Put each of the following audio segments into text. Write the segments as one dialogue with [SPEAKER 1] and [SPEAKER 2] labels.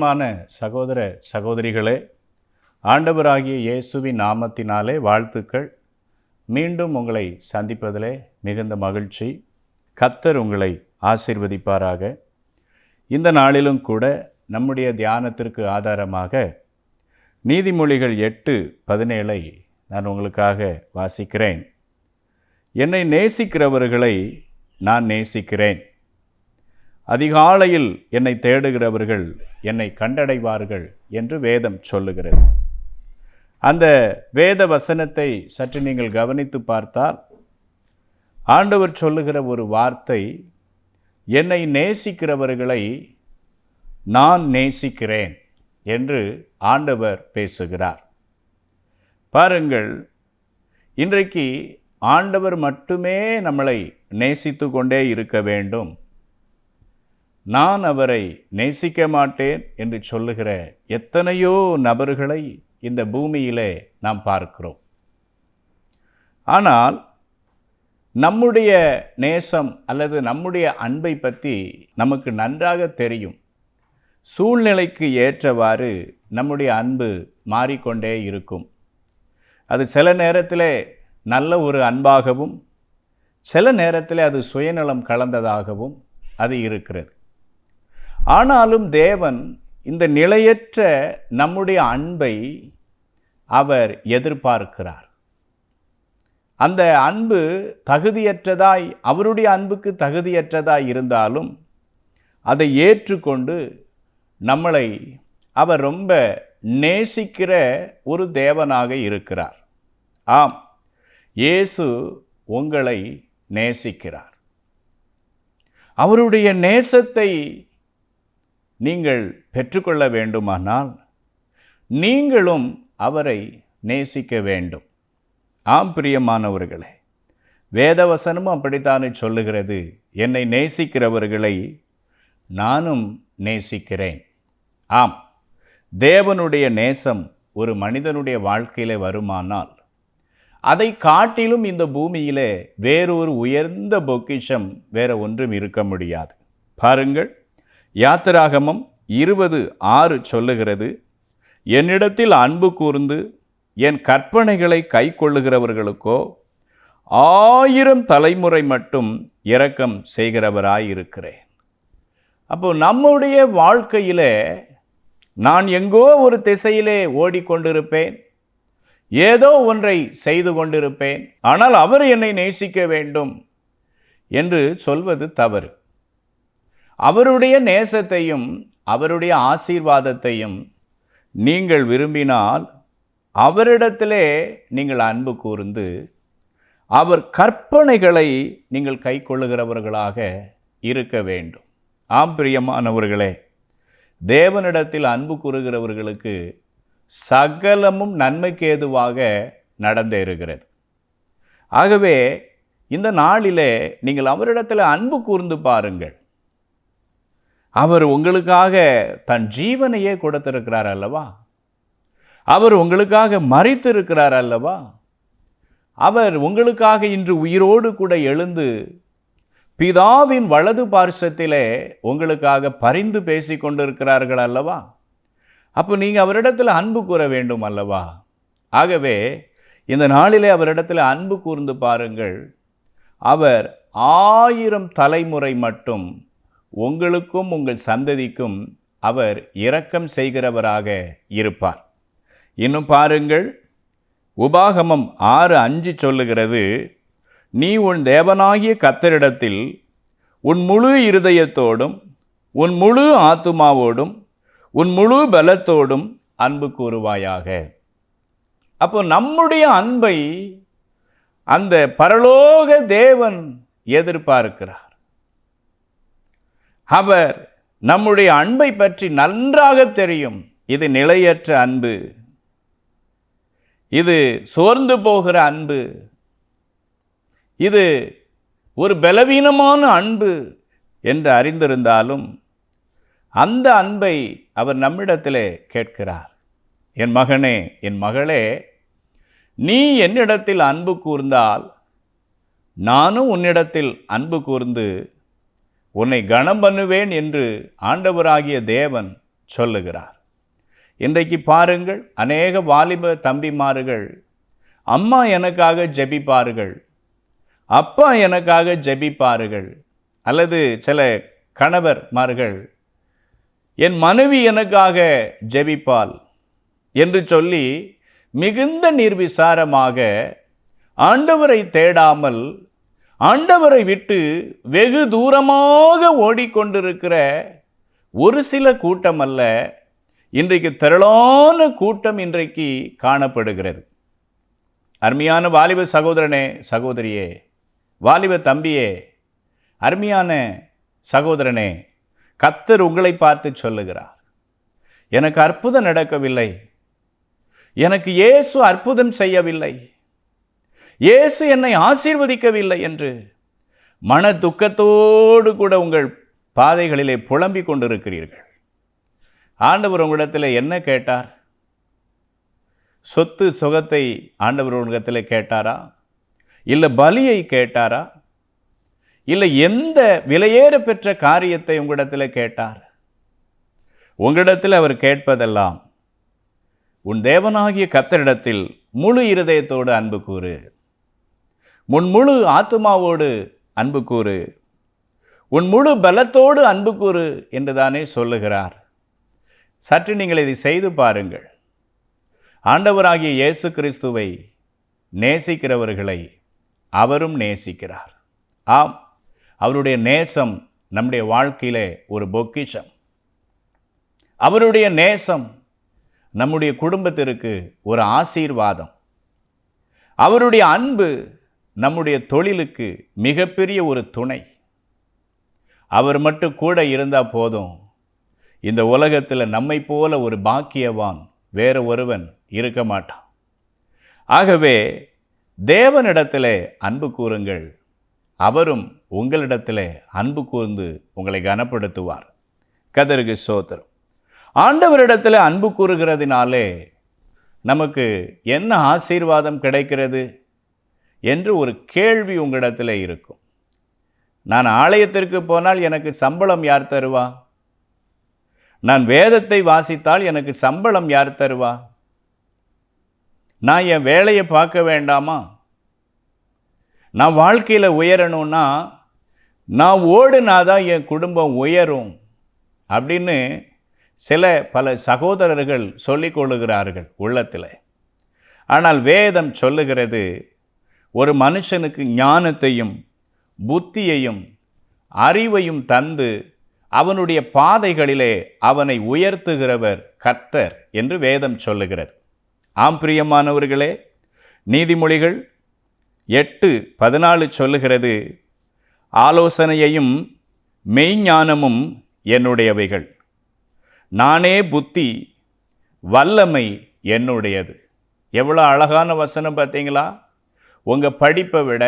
[SPEAKER 1] பிரியமான சகோதர சகோதரிகளே ஆண்டவராகிய இயேசுவின் நாமத்தினாலே வாழ்த்துக்கள். மீண்டும் உங்களை சந்திப்பதிலே மிகுந்த மகிழ்ச்சி. கத்தர் உங்களை ஆசிர்வதிப்பாராக. இந்த நாளிலும் கூட நம்முடைய தியானத்திற்கு ஆதாரமாக நீதிமொழிகள் எட்டு பதினேழை நான் உங்களுக்காக வாசிக்கிறேன். என்னை நேசிக்கிறவர்களை நான் நேசிக்கிறேன். அதிகாலையில் என்னை தேடுகிறவர்கள் என்னை கண்டடைவார்கள் என்று வேதம் சொல்லுகிறது. அந்த வேத வசனத்தை சற்று நீங்கள் கவனித்து பார்த்தால் ஆண்டவர் சொல்லுகிற ஒரு வார்த்தை என்னை நேசிக்கிறவர்களை நான் நேசிக்கிறேன் என்று ஆண்டவர் பேசுகிறார். பாருங்கள் இன்றைக்கு ஆண்டவர் மட்டுமே நம்மளை நேசித்து கொண்டே இருக்க வேண்டும். நான் அவரை நேசிக்க மாட்டேன் என்று சொல்லுகிற எத்தனையோ நபர்களை இந்த பூமியிலே நாம் பார்க்கிறோம். ஆனால் நம்முடைய நேசம் அல்லது நம்முடைய அன்பை பற்றி நமக்கு நன்றாக தெரியும். சூழ்நிலைக்கு ஏற்றவாறு நம்முடைய அன்பு மாறிக்கொண்டே இருக்கும். அது சில நேரத்தில் நல்ல ஒரு அன்பாகவும் சில நேரத்தில் அது சுயநலம் கலந்ததாகவும் அது இருக்கிறது. ஆனாலும் தேவன் இந்த நிலையற்ற நம்முடைய அன்பை அவர் எதிர்பார்க்கிறார். அந்த அன்பு தகுதியற்றதாய் அவருடைய அன்புக்கு தகுதியற்றதாய் இருந்தாலும் அதை ஏற்றுக்கொண்டு நம்மளை அவர் ரொம்ப நேசிக்கிற ஒரு தேவனாக இருக்கிறார். ஆம் இயேசு உங்களை நேசிக்கிறார். அவருடைய நேசத்தை நீங்கள் பெற்றுக்கொள்ள வேண்டுமானால் நீங்களும் அவரை நேசிக்க வேண்டும். ஆம் பிரியமானவர்களே வேதவசனமும் அப்படித்தானே சொல்லுகிறது? என்னை நேசிக்கிறவர்களை நானும் நேசிக்கிறேன். ஆம் தேவனுடைய நேசம் ஒரு மனிதனுடைய வாழ்க்கையிலே வருமானால் அதை காட்டிலும் இந்த பூமியிலே வேறொரு உயர்ந்த பொக்கிஷம் வேற ஒன்றும் இருக்க முடியாது. பாருங்கள் யாத்திராகமம் இருபது ஆறு சொல்லுகிறது என்னிடத்தில் அன்பு கூர்ந்து என் கற்பனைகளை கை கொள்ளுகிறவர்களுக்கோ ஆயிரம் தலைமுறை மட்டும் இரக்கம் செய்கிறவராயிருக்கிறேன். அப்போ நம்முடைய வாழ்க்கையிலே நான் எங்கோ ஒரு திசையிலே ஓடிக்கொண்டிருப்பேன் ஏதோ ஒன்றை செய்து கொண்டிருப்பேன் ஆனால் அவர் என்னை நேசிக்க வேண்டும் என்று சொல்வது தவறு. அவருடைய நேசத்தையும் அவருடைய ஆசீர்வாதத்தையும் நீங்கள் விரும்பினால் அவரிடத்திலே நீங்கள் அன்பு கூர்ந்து அவர் கற்பனைகளை நீங்கள் கை கொள்ளுகிறவர்களாக இருக்க வேண்டும். ஆம் பிரியமானவர்களே தேவனிடத்தில் அன்பு கூறுகிறவர்களுக்கு சகலமும் நன்மைக்கு ஏதுவாக நடந்தேறுகிறது ஆகவே இந்த நாளிலே நீங்கள் அவரிடத்தில் அன்பு கூர்ந்து பாருங்கள். அவர் உங்களுக்காக தன் ஜீவனையே கொடுத்திருக்கிறார் அல்லவா? அவர் உங்களுக்காக மறித்திருக்கிறார் அல்லவா? அவர் உங்களுக்காக இன்று உயிரோடு கூட எழுந்து பிதாவின் வலது பார்சத்திலே உங்களுக்காக பரிந்து பேசி கொண்டிருக்கிறார்கள் அல்லவா? அப்போ நீங்கள் அவரிடத்தில் அன்பு கூற வேண்டும் அல்லவா? ஆகவே இந்த நாளிலே அவரிடத்தில் அன்பு கூர்ந்து பாருங்கள். அவர் ஆயிரம் தலைமுறை மட்டும் உங்களுக்கும் உங்கள் சந்ததிக்கும் அவர் இரக்கம் செய்கிறவராக இருப்பார். இன்னும் பாருங்கள் உபாகமம் ஆறு அஞ்சு சொல்லுகிறது நீ உன் தேவனாகிய கத்தரிடத்தில் உன் முழு இருதயத்தோடும் உன் முழு ஆத்துமாவோடும் உன் முழு பலத்தோடும் அன்பு கூறுவாயாக. அப்போ நம்முடைய அன்பை அந்த பரலோக தேவன் எதிர்பார்க்கிறார். அவர் நம்முடைய அன்பை பற்றி நன்றாக தெரியும். இது நிலையற்ற அன்பு. இது சோர்ந்து போகிற அன்பு. இது ஒரு பலவீனமான அன்பு என்று அறிந்திருந்தாலும் அந்த அன்பை அவர் நம்மிடத்திலே கேட்கிறார். என் மகனே என் மகளே நீ என்னிடத்தில் அன்பு கூர்ந்தால் நானும் உன்னிடத்தில் அன்பு கூர்ந்து உன்னை கனம் பண்ணுவேன் என்று ஆண்டவராகிய தேவன் சொல்லுகிறார். இன்றைக்கு பாருங்கள் அநேக வாலிப தம்பிமார்கள் அம்மா எனக்காக ஜபிப்பார்கள் அப்பா எனக்காக ஜபிப்பார்கள் அல்லது சில கணவர்மார்கள் என் மனைவி எனக்காக ஜெபிப்பாள் என்று சொல்லி மிகுந்த நிர்விசாரமாக ஆண்டவரை தேடாமல் ஆண்டவரை விட்டு வெகு தூரமாக ஓடிக்கொண்டிருக்கிற ஒரு சில கூட்டம் அல்ல இன்றைக்கு திரளான கூட்டம் இன்றைக்கு காணப்படுகிறது. அருமையான வாலிப சகோதரனே சகோதரியே வாலிப தம்பியே அருமையான சகோதரனே கத்தர் உங்களை பார்த்து சொல்லுகிறார். எனக்கு அற்புதம் நடக்கவில்லை. எனக்கு இயேசு அற்புதம் செய்யவில்லை. இயேசு என்னை ஆசீர்வதிக்கவில்லை என்று மன துக்கத்தோடு கூட உங்கள் பாதைகளிலே புலம்பிக் கொண்டிருக்கிறீர்கள். ஆண்டவர் உங்களிடத்தில் என்ன கேட்டார்? சொத்து சுகத்தை ஆண்டவர் உங்களிடத்தில் கேட்டாரா? இல்லை பலியை கேட்டாரா? இல்லை எந்த விலையேற பெற்ற காரியத்தை உங்களிடத்தில் கேட்டார்? உங்களிடத்தில் அவர் கேட்பதெல்லாம் உன் தேவனாகிய கத்தரிடத்தில் முழு இருதயத்தோடு அன்பு கூறு. உன் முழு ஆத்துமாவோடு அன்பு கூறு. உன் முழு பலத்தோடு அன்பு கூறு என்றுதானே சொல்லுகிறார். சற்று நீங்கள் இதை செய்து பாருங்கள். ஆண்டவராகிய இயேசு கிறிஸ்துவை நேசிக்கிறவர்களை அவரும் நேசிக்கிறார். ஆம் அவருடைய நேசம் நம்முடைய வாழ்க்கையிலே ஒரு பொக்கிஷம். அவருடைய நேசம் நம்முடைய குடும்பத்திற்கு ஒரு ஆசீர்வாதம். அவருடைய அன்பு நம்முடைய தொழிலுக்கு மிகப்பெரிய ஒரு துணை. அவர் மட்டும் கூட இருந்தால் போதும். இந்த உலகத்தில் நம்மை போல ஒரு பாக்கியவான் வேற ஒருவன் இருக்க மாட்டான். ஆகவே தேவனிடத்தில் அன்பு கூறுங்கள். அவரும் உங்களிடத்திலே அன்பு கூர்ந்து உங்களை கனப்படுத்துவார். கதருக்கு சோதரும் ஆண்டவரிடத்தில் அன்பு கூறுகிறதுனாலே நமக்கு என்ன ஆசீர்வாதம் கிடைக்கிறது? என்று ஒரு கேள்வி உங்களிடத்தில் இருக்கும். நான் ஆலயத்திற்கு போனால் எனக்கு சம்பளம் யார் தருவா? நான் வேதத்தை வாசித்தால் எனக்கு சம்பளம் யார் தருவா? நான் என் வேலையை பார்க்க வேண்டாமா? நான் வாழ்க்கையில் உயரணும்னா நான் ஓடுனாதான் என் குடும்பம் உயரும்? அப்படின்னு சில பல சகோதரர்கள் சொல்லிக் கொள்ளுகிறார்கள் உள்ளத்தில். ஆனால் வேதம் சொல்லுகிறது ஒரு மனுஷனுக்கு ஞானத்தையும் புத்தியையும் அறிவையும் தந்து அவனுடைய பாதைகளிலே அவனை உயர்த்துகிறவர் கர்த்தர் என்று வேதம் சொல்லுகிறது. ஆம் பிரியமானவர்களே நீதிமொழிகள் எட்டு பதினாலு சொல்லுகிறது ஆலோசனையையும் மெய்ஞானமும் என்னுடையவைகள். நானே புத்தி வல்லமை என்னுடையது. எவ்வளோ அழகான வசனம் பார்த்தீங்களா? உங்கள் படிப்பை விட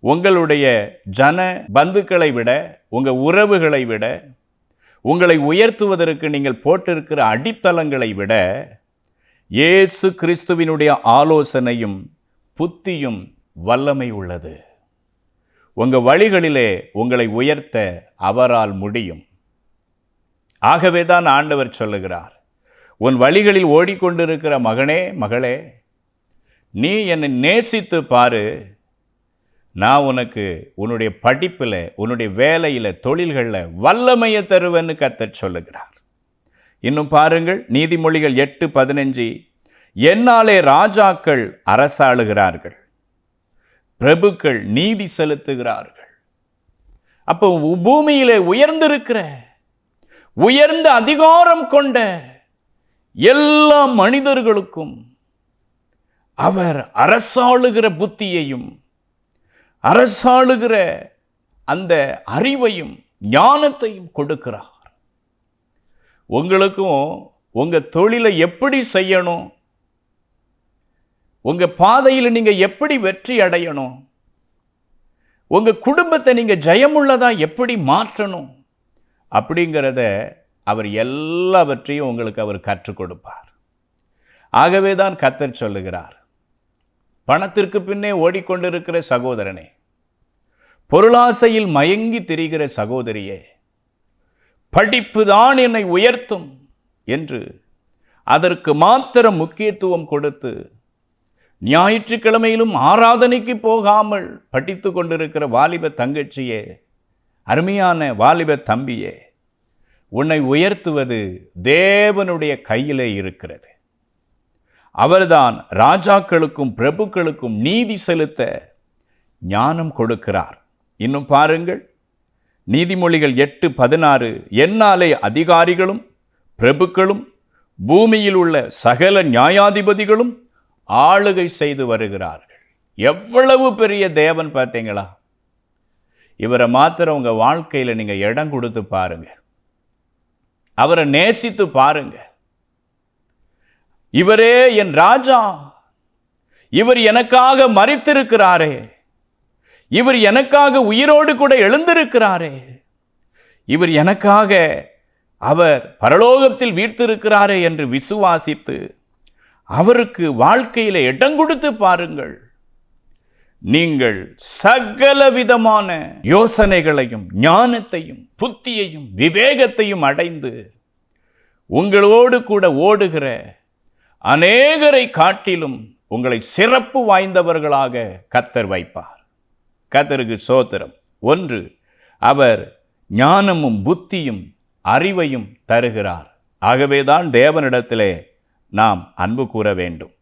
[SPEAKER 1] உங்களுடைய ஜன பந்துக்களை விட உங்கள் உறவுகளை விட உங்களை உயர்த்துவதற்கு நீங்கள் போட்டிருக்கிற அடித்தளங்களை விட இயேசு கிறிஸ்துவினுடைய ஆலோசனையும் புத்தியும் வல்லமை உள்ளது. உங்கள் வழிகளிலே உங்களை உயர்த்த அவரால் முடியும். ஆகவே தான் ஆண்டவர் சொல்லுகிறார் உன் வழிகளில் ஓடிக்கொண்டிருக்கிற மகனே மகளே நீ என்னை நேசித்து பாரு. நான் உனக்கு உன்னுடைய படிப்பில் உன்னுடைய வேலையில் தொழில்களில் வல்லமையை தருவேன்னு கத்தர் சொல்லுகிறார். இன்னும் பாருங்கள் நீதிமொழிகள் எட்டு பதினஞ்சு. என்னாலே ராஜாக்கள் அரசாளுகிறார்கள். பிரபுக்கள் நீதி செலுத்துகிறார்கள். அப்போ பூமியிலே உயர்ந்திருக்கிற உயர்ந்த அதிகாரம் கொண்ட எல்லா மனிதர்களுக்கும் அவர் அரசாளுகிற புத்தியையும் அரசாளுகிற அந்த அறிவையும் ஞானத்தையும் கொடுக்கிறார். உங்களுக்கும் உங்கள் தொழிலை எப்படி செய்யணும்? உங்கள் பாதையில் நீங்கள் எப்படி வெற்றி அடையணும்? உங்கள் குடும்பத்தை நீங்கள் ஜெயமுள்ளதாக எப்படி மாற்றணும்? அப்படிங்கிறத அவர் எல்லாவற்றையும் உங்களுக்கு அவர் கற்றுக் கொடுப்பார். ஆகவே தான் கத்தர் சொல்லுகிறார். பணத்திற்கு பின்னே ஓடிக்கொண்டிருக்கிற சகோதரனே பொருளாசையில் மயங்கி திரிகிற சகோதரியே படிப்பு தான் என்னை உயர்த்தும் என்று அதற்கு மாத்திரம் முக்கியத்துவம் கொடுத்து ஞாயிற்றுக்கிழமையிலும் ஆராதனைக்கு போகாமல் படித்து கொண்டிருக்கிற வாலிப தங்கச்சியே அருமையான வாலிப தம்பியே உன்னை உயர்த்துவது தேவனுடைய கையிலே இருக்கிறது. அவர்தான் ராஜாக்களுக்கும் பிரபுக்களுக்கும் நீதி செலுத்த ஞானம் கொடுக்கிறார். இன்னும் பாருங்கள். நீதிமொழிகள் எட்டு பதினாறு என்னாலே அதிகாரிகளும் பிரபுக்களும் பூமியில் உள்ள சகல நியாயாதிபதிகளும் ஆளுகை செய்து வருகிறார்கள். எவ்வளவு பெரிய தேவன் பார்த்தீங்களா? இவரை மாத்திரம் உங்கள் வாழ்க்கையில் நீங்க இடம் கொடுத்து பாருங்க. அவரை நேசித்து பாருங்க. இவரே என் ராஜா. இவர் எனக்காக மறித்திருக்கிறாரே இவர் எனக்காக உயிரோடு கூட எழுந்திருக்கிறாரே. இவர் எனக்காக அவர் பரலோகத்தில் வீழ்த்திருக்கிறாரே என்று விசுவாசித்து அவருக்கு வாழ்க்கையில் இடம் கொடுத்து பாருங்கள். நீங்கள் சகல விதமான யோசனைகளையும் ஞானத்தையும் புத்தியையும் விவேகத்தையும் அடைந்து உங்களோடு கூட ஓடுகிற அநேகரை காட்டிலும் உங்களை சிறப்பு வாய்ந்தவர்களாக கத்தர் வைப்பார். கத்தருக்கு சோத்திரம். ஒன்று அவர் ஞானமும் புத்தியும் அறிவையும் தருகிறார். ஆகவேதான் தேவனிடத்திலே நாம் அன்பு கூற வேண்டும்.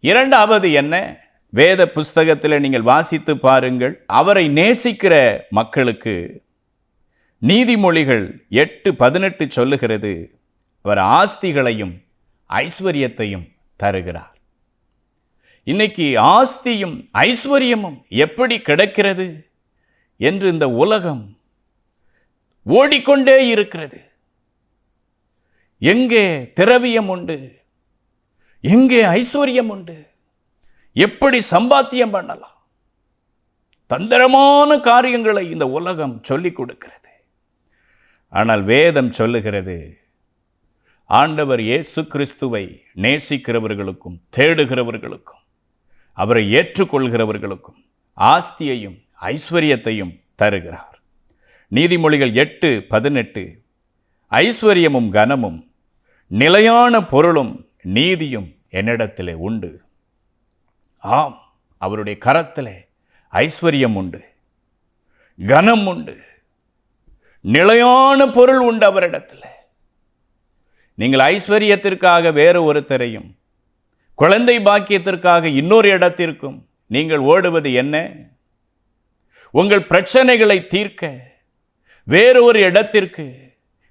[SPEAKER 1] இரண்டாவது என்ன? வேத புஸ்தகத்தில் நீங்கள் வாசித்து பாருங்கள். அவரை நேசிக்கிற மக்களுக்கு நீதிமொழிகள் எட்டு பதினெட்டு சொல்லுகிறது. அவர் ஆஸ்திகளையும் ஐஸ்வர்யத்தையும் தருகிறார். இன்னைக்கு ஆஸ்தியும் ஐஸ்வர்யமும் எப்படி கிடைக்கிறது என்று இந்த உலகம் ஓடிக்கொண்டே இருக்கிறது. எங்கே திரவியம் உண்டு? எங்கே ஐஸ்வர்யம் உண்டு? எப்படி சம்பாத்தியம் பண்ணலாம்? தந்திரமான காரியங்களை இந்த உலகம் சொல்லிக் கொடுக்கிறது. ஆனால் வேதம் சொல்லுகிறது ஆண்டவர் இயேசு கிறிஸ்துவை நேசிக்கிறவர்களுக்கும் தேடுகிறவர்களுக்கும் அவரை ஏற்றுக்கொள்கிறவர்களுக்கும் ஆஸ்தியையும் ஐஸ்வர்யத்தையும் தருகிறார். நீதிமொழிகள் எட்டு பதினெட்டு. ஐஸ்வர்யமும் கனமும் நிலையான பொருளும் நீதியும் என்னிடத்திலே உண்டு. ஆம் அவருடைய கரத்தில் ஐஸ்வர்யம் உண்டு கனம் உண்டு நிலையான பொருள் உண்டு அவரிடத்தில். நீங்கள் ஐஸ்வர்யத்திற்காக வேறு ஒருத்தரையும் குழந்தை பாக்கியத்திற்காக இன்னொரு இடத்திற்கும் நீங்கள் ஓடுவது என்ன? உங்கள் பிரச்சனைகளை தீர்க்க வேறு ஒரு இடத்திற்கு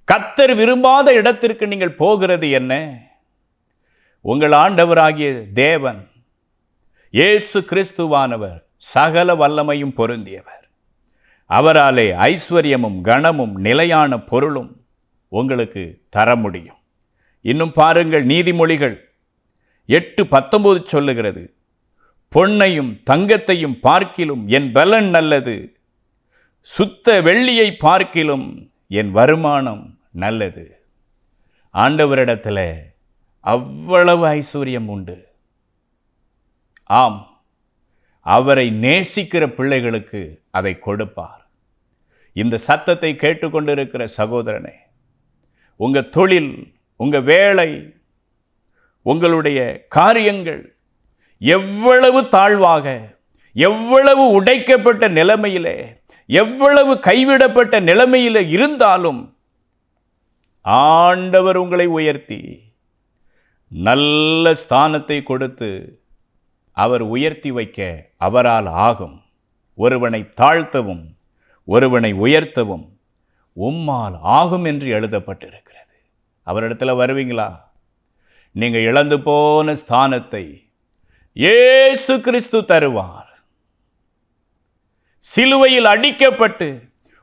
[SPEAKER 1] கத்தர் விரும்பாத இடத்திற்கு நீங்கள் போகிறது என்ன? உங்கள் ஆண்டவராகிய தேவன் இயேசு கிறிஸ்துவானவர் சகல வல்லமையும் பொருந்தியவர். அவராலே ஐஸ்வர்யமும் கணமும் நிலையான பொருளும் உங்களுக்கு தர முடியும். இன்னும் பாருங்கள் நீதிமொழிகள். எட்டு பத்தொம்போது சொல்லுகிறது பொன்னையும் தங்கத்தையும் பார்க்கிலும் என் பலன் நல்லது. சுத்த வெள்ளியை பார்க்கிலும் என் வருமானம் நல்லது. ஆண்டவரிடத்தில் அவ்வளவு ஐஸ்வர்யம் உண்டு. ஆம் அவரை நேசிக்கிற பிள்ளைகளுக்கு அதை கொடுப்பார். இந்த சத்தத்தை கேட்டுக்கொண்டிருக்கிற சகோதரனே உங்கள் தொழில் உங்கள் வேலை உங்களுடைய காரியங்கள் எவ்வளவு தாழ்வாக எவ்வளவு உடைக்கப்பட்ட நிலைமையிலே எவ்வளவு கைவிடப்பட்ட நிலைமையில் இருந்தாலும் ஆண்டவர் உங்களை உயர்த்தி நல்ல ஸ்தானத்தை கொடுத்து அவர் உயர்த்தி வைக்க அவரால் ஆகும். ஒருவனை தாழ்த்தவும் ஒருவனை உயர்த்தவும் உம்மால் ஆகும் என்று எழுதப்பட்டிருக்கு. அவரிடத்துல வருவீங்களா? நீங்கள் இழந்து போன ஸ்தானத்தை ஏசு கிறிஸ்து தருவார். சிலுவையில் அடிக்கப்பட்டு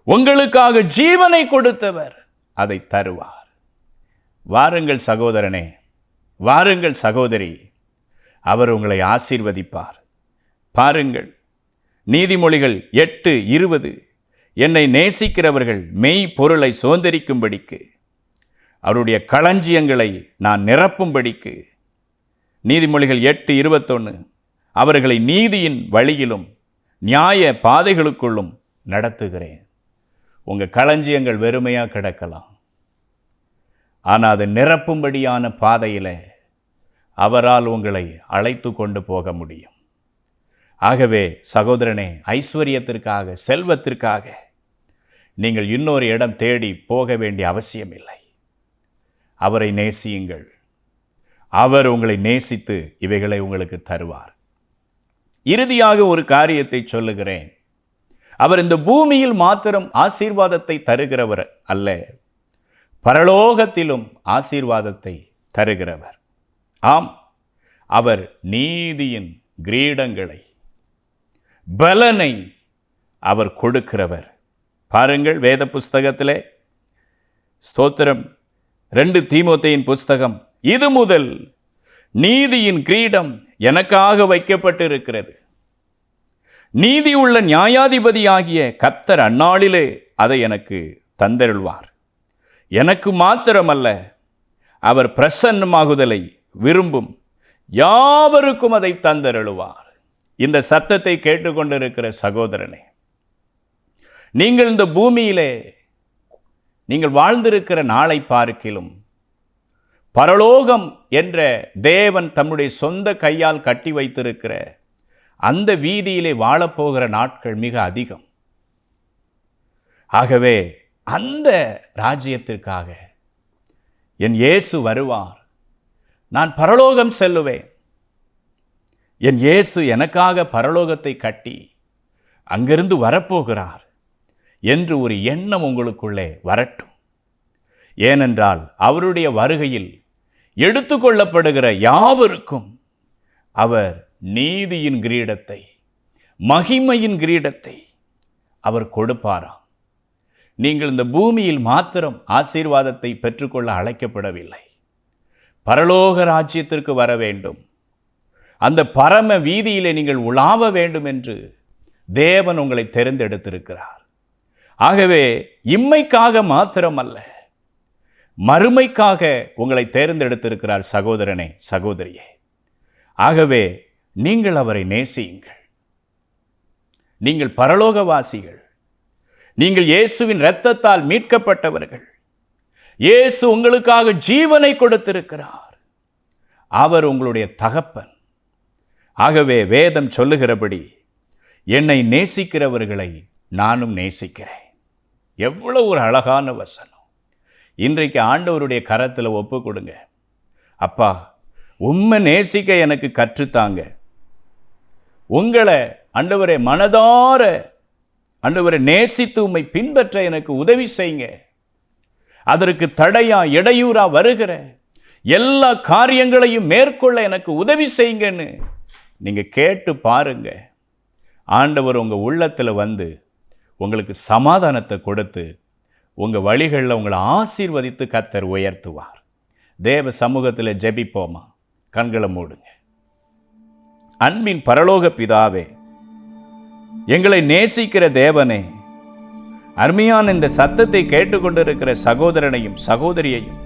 [SPEAKER 1] உங்களுக்காக ஜீவனை கொடுத்தவர் அதை தருவார். வாருங்கள் சகோதரனே வாருங்கள் சகோதரி அவர் உங்களை ஆசீர்வதிப்பார். பாருங்கள் நீதிமொழிகள் எட்டு இருபது என்னை நேசிக்கிறவர்கள் மெய் பொருளை சுதந்திரிக்கும்படிக்கு அவருடைய களஞ்சியங்களை நான் நிரப்பும்படிக்கு நீதிமொழிகள் எட்டு இருபத்தொன்று அவர்களை நீதியின் வழியிலும் நியாய பாதைகளுக்குள்ளும் நடத்துகிறேன். உங்கள் களஞ்சியங்கள் வெறுமையாக கிடக்கலாம். ஆனால் அது நிரப்பும்படியான பாதையில் அவரால் உங்களை அழைத்து கொண்டு போக முடியும். ஆகவே சகோதரனே ஐஸ்வர்யத்திற்காக செல்வத்திற்காக நீங்கள் இன்னொரு இடம் தேடி போக வேண்டிய அவசியமில்லை. அவரை நேசியுங்கள். அவர் உங்களை நேசித்து இவைகளை உங்களுக்கு தருவார். இறுதியாக ஒரு காரியத்தை சொல்லுகிறேன். அவர் இந்த பூமியில் மாத்திரம் ஆசீர்வாதத்தை தருகிறவர் அல்ல. பரலோகத்திலும் ஆசீர்வாதத்தை தருகிறவர். ஆம் அவர் நீதியின் கிரீடங்களை பலனை அவர் கொடுக்கிறவர். பாருங்கள் வேத புஸ்தகத்திலே ஸ்தோத்திரம். ரெண்டு தீமோத்தையின் புஸ்தகம். இது முதல் நீதியின் கிரீடம் எனக்காக வைக்கப்பட்டிருக்கிறது. நீதி உள்ள நியாயாதிபதியாகிய கத்தர் அந்நாளிலே அதை எனக்கு தந்தருள்வார். எனக்கு மாத்திரமல்ல அவர் பிரசன்னமாகுதலை விரும்பும் யாவருக்கும் அதை தந்தருளுவார். இந்த சத்தத்தை கேட்டுக்கொண்டிருக்கிற சகோதரனே நீங்கள் இந்த பூமியிலே நீங்கள் வாழ்ந்திருக்கிற நாளை பார்க்கிலும் பரலோகம் என்ற தேவன் தம்முடைய சொந்த கையால் கட்டி வைத்திருக்கிற அந்த வீதியிலே வாழப்போகிற நாட்கள் மிக அதிகம். ஆகவே அந்த ராஜ்யத்திற்காக என் இயேசு வருவார். நான் பரலோகம் செல்லுவேன். என் இயேசு எனக்காக பரலோகத்தை கட்டி அங்கிருந்து வரப்போகிறார். என்று ஒரு எண்ணம் உங்களுக்குள்ளே வரட்டும். ஏனென்றால் அவருடைய வருகையில் எடுத்துக்கொள்ளப்படுகிற யாவருக்கும் அவர் நீதியின் கிரீடத்தை மகிமையின் கிரீடத்தை அவர் கொடுப்பாராம் நீங்கள் இந்த பூமியில் மாத்திரம் ஆசீர்வாதத்தை பெற்றுக்கொள்ள அழைக்கப்படவில்லை. பரலோக ராஜ்யத்திற்கு வர வேண்டும். அந்த பரம வீதியிலே நீங்கள் உலாவ வேண்டும் என்று தேவன் உங்களை தெரிந்தெடுத்திருக்கிறார். ஆகவே இம்மைக்காக மாத்திரமல்ல மறுமைக்காக உங்களை தேர்ந்தெடுத்திருக்கிறார் சகோதரனே சகோதரியே. ஆகவே நீங்கள் அவரை நேசியுங்கள். நீங்கள் பரலோகவாசிகள். நீங்கள் இயேசுவின் இரத்தத்தால் மீட்கப்பட்டவர்கள். இயேசு உங்களுக்காக ஜீவனை கொடுத்திருக்கிறார். அவர் உங்களுடைய தகப்பன். ஆகவே வேதம் சொல்லுகிறபடி என்னை நேசிக்கிறவர்களை நானும் நேசிக்கிறேன். எவ்வளோ ஒரு அழகான வசனம். இன்றைக்கு ஆண்டவருடைய கரத்தில் ஒப்பு கொடுங்க. அப்பா உண்மை நேசிக்க எனக்கு கற்றுத்தாங்க. உங்களை அண்டவரை மனதார அண்டவரை நேசித்து உண்மை பின்பற்ற எனக்கு உதவி செய்யுங்க. அதற்கு தடையா இடையூறா வருகிற எல்லா காரியங்களையும் மேற்கொள்ள எனக்கு உதவி செய்யுங்கன்னு நீங்கள் கேட்டு பாருங்க. ஆண்டவர் உங்கள் உள்ளத்தில் வந்து உங்களுக்கு சமாதானத்தை கொடுத்து உங்கள் வழிகளில் உங்களை ஆசீர்வதித்து கத்தர் உயர்த்துவார். தேவ சமூகத்தில் ஜெபிப்போமா? கண்களை மூடுங்க. அன்பின் பரலோக பிதாவே எங்களை நேசிக்கிற தேவனே அருமையான இந்த சத்தத்தை கேட்டுக்கொண்டிருக்கிற சகோதரனையும் சகோதரியையும்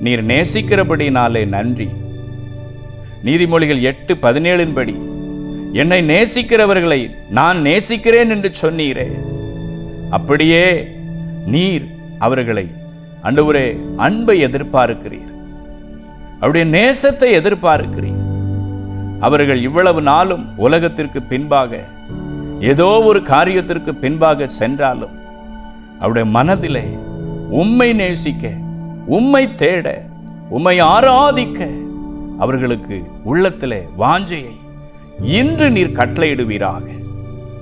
[SPEAKER 1] நீர் நேசிக்கிறபடினாலே நன்றி. நீதிமொழிகள் எட்டு பதினேழின்படி என்னை நேசிக்கிறவர்களை நான் நேசிக்கிறேன் என்று சொன்னீரே. அப்படியே நீர் அவர்களை அண்டவரே அன்பை எதிர்பார்க்கிறீர். அவருடைய நேசத்தை எதிர்பார்க்கிறீர். அவர்கள் இவ்வளவு நாளும் உலகத்திற்கு பின்பாக ஏதோ ஒரு காரியத்திற்கு பின்பாக சென்றாலும் அவருடைய மனதிலே உம்மை நேசிக்க உம்மை தேட உம்மை ஆராதிக்க அவர்களுக்கு உள்ளத்திலே வாஞ்சையை இன்று நீர் கட்டளையிடுவீராக.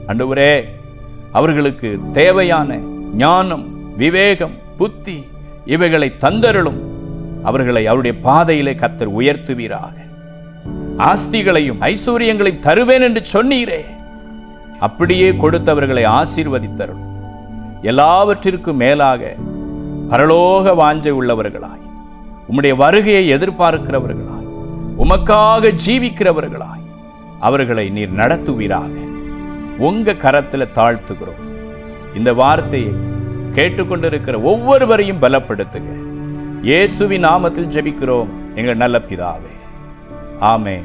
[SPEAKER 1] அன்றுவரே அவர்களுக்கு தேவையான ஞானம் விவேகம் புத்தி இவைகளை தந்தருளும். அவர்களை அவருடைய பாதையிலே கத்தர் உயர்த்துவீராக. ஆஸ்திகளையும் ஐஸ்வர்யங்களையும் தருவேன் என்று சொன்னீரே. அப்படியே கொடுத்தவர்களை ஆசீர்வதித்தருள் எல்லாவற்றிற்கும் மேலாக பரலோக வாஞ்சை உள்ளவர்களாய் உம்முடைய வருகையை எதிர்பார்க்கிறவர்களாய் உமக்காக ஜீவிக்கிறவர்களாய் அவர்களை நீர் நடத்துவீராக. உங்க கரத்தில் தாழ்த்துகிறோம். இந்த வார்த்தையை கேட்டுக்கொண்டிருக்கிற ஒவ்வொருவரையும் பலப்படுத்துங்க. இயேசுவின் நாமத்தில் ஜெபிக்கிறோம். எங்கள் நல்ல பிதாவே. ஆமென்.